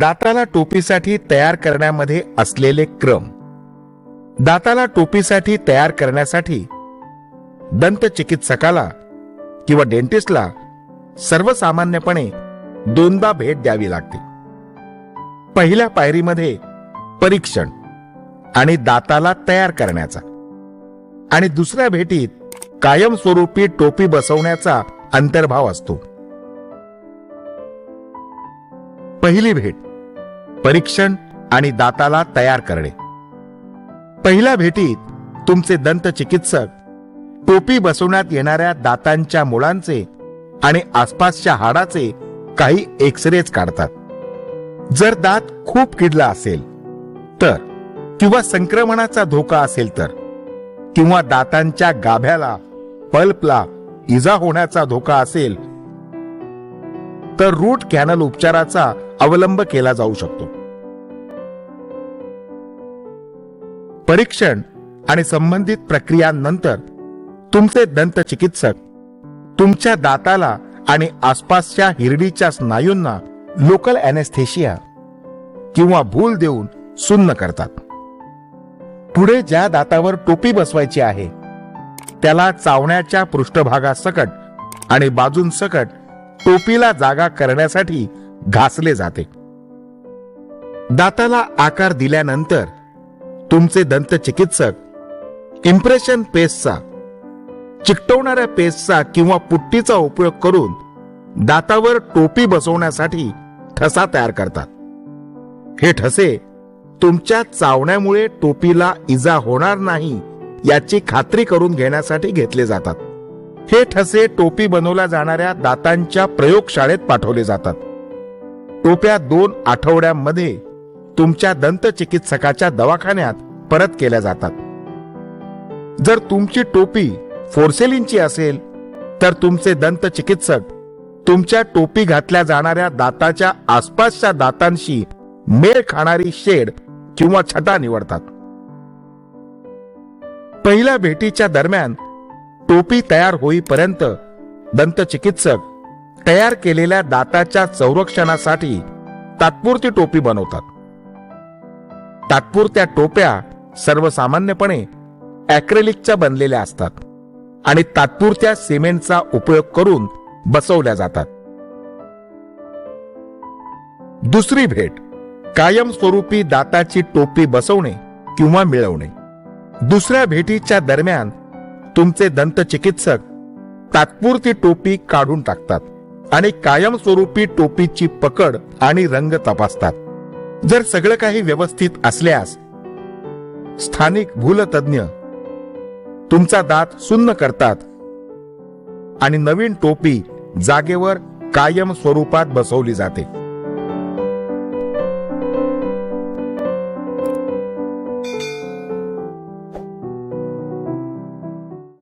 दाताला टोपीसाठी तयार करण्यामध्ये असलेले क्रम. दाताला टोपीसाठी तयार करण्यासाठी दंत चिकित्सकाला किंवा डेंटिस्टला सर्वसामान्यपणे दोनदा भेट द्यावी लागते. पहिल्या पायरीमध्ये परीक्षण आणि दाताला तयार करण्याचा आणि दुसऱ्या भेटीत कायमस्वरूपी टोपी बसवण्याचा अंतर्भाव असतो. पहिली भेट परीक्षण आणि दाताला तयार करणे. पहिल्या भेटीत तुमचे दंत चिकित्सक टोपी बसवण्यात येणाऱ्या दातांच्या मुळांचे आणि आसपासच्या हाडाचे काही एक्सरेज काढतात. जर दात खूप किडला असेल तर किंवा संक्रमणाचा धोका असेल तर किंवा दातांच्या गाभ्याला पल्पला इजा होण्याचा धोका असेल तर रूट कॅनल उपचाराचा अवलंब केला जाऊ शकतो. परीक्षण आणि संबंधित प्रक्रियांनंतर तुमचे दंत चिकित्सक तुमच्या दाताला आणि आसपासच्या हिरडीच्या स्नायूंना लोकल अॅनेस्थेशिया किंवा भूल देऊन सुन्न करतात. पुढे ज्या दातावर टोपी बसवायची आहे त्याला चावण्याच्या पृष्ठभागासकट आणि बाजूंसकट टोपीला जागा करण्यासाठी घासले जाते. दाताला आकार दिल्यानंतर तुमचे दंत चिकित्सक इम्प्रेशन पेस्टचा चिकटवणाऱ्या पेस्टचा किंवा पुट्टीचा उपयोग करून दातावर टोपी बसवण्यासाठी ठसा तयार करतात. हे ठसे तुमच्या चावण्यामुळे टोपीला इजा होणार नाही याची खात्री करून घेण्यासाठी घेतले जातात. हे ठसे टोपी बनवल्या जाणाऱ्या दातांच्या प्रयोगशाळेत पाठवले जातात. टोप्या दोन आठवड्यांमध्ये तुमच्या दंत चिकित्सकाच्या दवाखान्यात परत केल्या जातात. जर तुमची टोपी फोर्सेलिनची असेल तर तुमचे दंत चिकित्सक तुमच्या टोपी घातल्या जाणाऱ्या दाताच्या आसपासच्या दातांशी मेळ खाणारी शेड किंवा छटा निवडतात. पहिल्या भेटीच्या दरम्यान टोपी तयार होईपर्यंत दंत चिकित्सक तयार केलेल्या दाताच्या संरक्षणासाठी तात्पुरती टोपी बनवतात. तात्पुरत्या टोप्या सर्वसामान्यपणे ॲक्रेलिकच्या बनलेल्या असतात आणि तात्पुरत्या सिमेंटचा उपयोग करून बसवल्या जातात. दुसरी भेट कायमस्वरूपी दाताची टोपी बसवणे किंवा मिळवणे. दुसऱ्या भेटीच्या दरम्यान तुमचे दंत चिकित्सक तात्पुरती टोपी काढून टाकतात आणि कायमस्वरूपी टोपीची पकड आणि रंग तपासतात. जर सगळं काही व्यवस्थित असल्यास स्थानिक भूलतज्ञ तुमचा दात सुन्न करतात आणि नवीन टोपी जागेवर कायम स्वरूपात बसवली जाते.